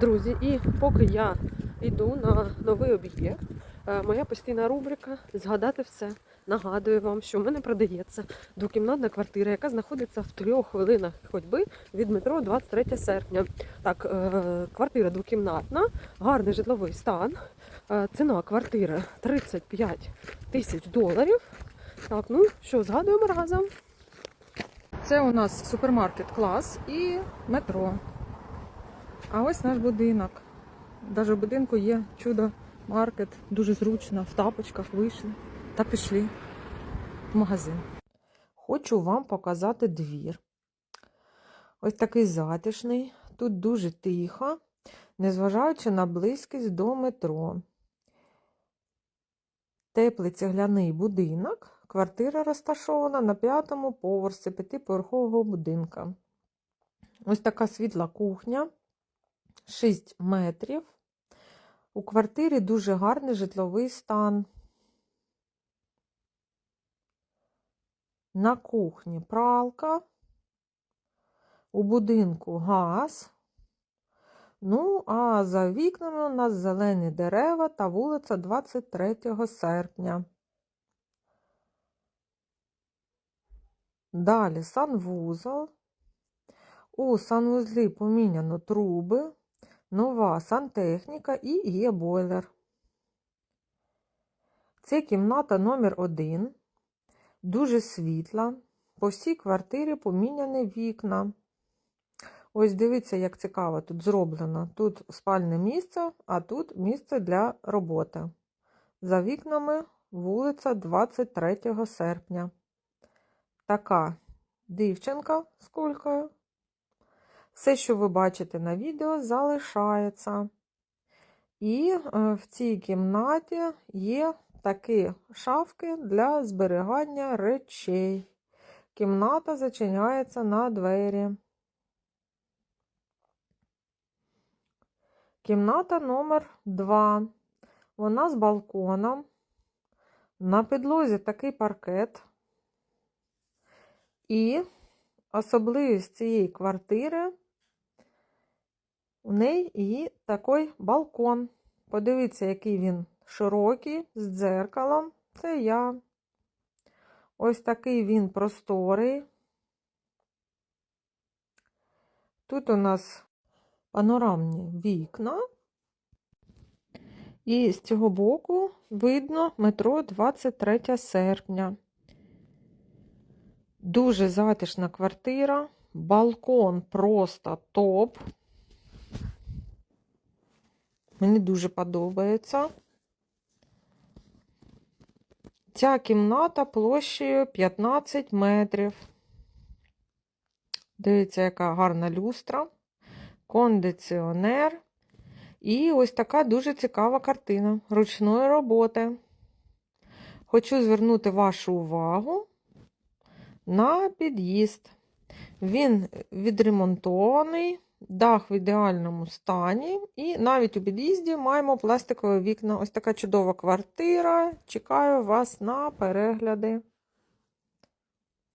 Друзі, і поки я йду на новий об'єкт, е, моя постійна рубрика Згадати все. Нагадую вам, що в мене продається двокімнатна квартира, яка знаходиться в трьох хвилинах ходьби від метро 23 серпня. Так, е, квартира двокімнатна, гарний житловий стан. Е, Ціна квартири 35 тисяч доларів. Так, ну що, згадуємо разом. Це у нас супермаркет клас і метро. А ось наш будинок. Навіть в будинку є чудо маркет, дуже зручно, в тапочках вийшли та пішли в магазин. Хочу вам показати двір. Ось такий затишний, тут дуже тихо, незважаючи на близькість до метро. Теплий цегляний будинок. Квартира розташована на п'ятому поверсі п'ятиповерхового будинка. Ось така світла кухня, 6 метрів. У квартирі дуже гарний житловий стан. На кухні пралка, у будинку газ. Ну, а за вікнами у нас зелені дерева та вулиця 23 серпня. Далі санвузол. У санвузлі поміняно труби, нова сантехніка і є бойлер. Це кімната номер один. Дуже світла. По всій квартирі поміняні вікна. Ось дивіться, як цікаво тут зроблено. Тут спальне місце, а тут місце для роботи. За вікнами вулиця 23 серпня. Така дівчинка з кулькою. Все, що ви бачите на відео, залишається. І е, в цій кімнаті є такі шафки для зберігання речей. Кімната зачиняється на двері. Кімната номер 2. Вона з балконом. На підлозі такий паркет. І особливість цієї квартири у неї і такий балкон. Подивіться, який він широкий, з дзеркалом. Це я. Ось такий він просторий. Тут у нас панорамні вікна. І з цього боку видно метро 23 серпня. Дуже затишна квартира, балкон просто топ. Мені дуже подобається. Ця кімната площею 15 метрів. Дивіться, яка гарна люстра, кондиціонер. І ось така дуже цікава картина ручної роботи. Хочу звернути вашу увагу на під'їзд. Він відремонтований, дах в ідеальному стані, і навіть у під'їзді маємо пластикові вікна. Ось така чудова квартира. Чекаю вас на перегляди.